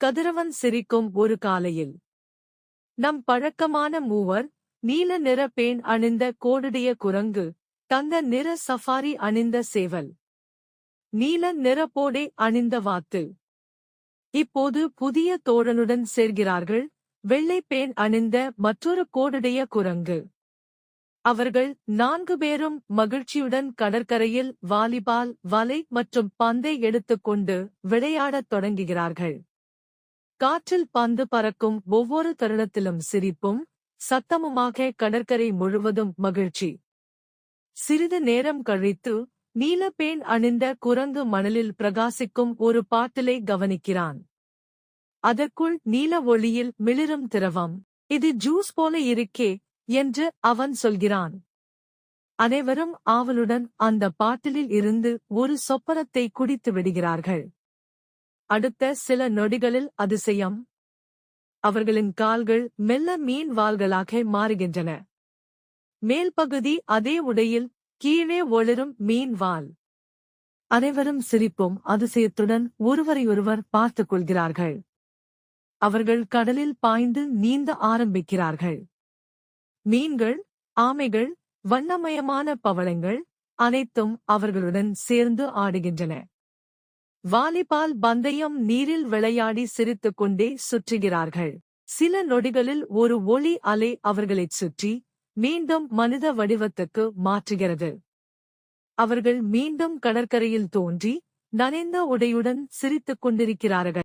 கதிரவன் சிரிக்கும் ஒரு காலையில். நம் பழக்கமான மூவர் நீல நிற பேன் அணிந்த கோடுடைய குரங்கு தங்க நிற சஃபாரி அணிந்த சேவல். நீல நிற போடை அணிந்த வாத்து. இப்போது புதிய தோழனுடன் சேர்கிறார்கள் வெள்ளை பேன் அணிந்த மற்றொரு கோடுடைய குரங்கு. அவர்கள் நான்கு பேரும் மகிழ்ச்சியுடன் கடற்கரையில் வாலிபால் வலை மற்றும் பந்தை எடுத்துக்கொண்டு விளையாடத் தொடங்குகிறார்கள். காற்றில் பந்து பறக்கும் ஒவ்வொரு தருணத்திலும் சிரிப்பும் சத்தமுமாக கடற்கரை முழுவதும் மகிழ்ச்சி. சிறிது நேரம் கழித்து நீலப்பேன் அணிந்த குரங்கு மணலில் பிரகாசிக்கும் ஒரு பாட்டிலை கவனிக்கிறான். அதற்குள் நீல ஒளியில் மிளிரும் திரவம். இது ஜூஸ் போல இருக்கே என்று அவன் சொல்கிறான். அனைவரும் ஆவலுடன் அந்த பாட்டிலில் இருந்து ஒரு சொப்பனத்தை குடித்து விடுகிறார்கள். அடுத்த சில நொடிகளில் அதிசயம். அவர்களின் கால்கள் மெல்ல மீன் வாள்களாக மாறுகின்றன. மேல் பகுதி அதே உடையில் கீழே ஒளிரும் மீன் வால் அனைவரும் சிரிப்பும் அதிசயத்துடன் ஒருவரையொருவர் பார்த்துக் கொள்கிறார்கள். அவர்கள் கடலில் பாய்ந்து நீந்த ஆரம்பிக்கிறார்கள். மீன்கள் ஆமைகள் வண்ணமயமான பவளங்கள் அனைத்தும் அவர்களுடன் சேர்ந்து ஆடுகின்றன. வாலிபால் பந்தயம் நீரில் விளையாடி சிரித்துக் கொண்டே சுற்றுகிறார்கள். சில நொடிகளில் ஒரு ஒளி அலை அவர்களைச் சுற்றி மீண்டும் மனித வடிவத்துக்கு மாற்றுகிறது. அவர்கள் மீண்டும் கடற்கரையில் தோன்றி நனைந்த உடையுடன் சிரித்துக் கொண்டிருக்கிறார்கள்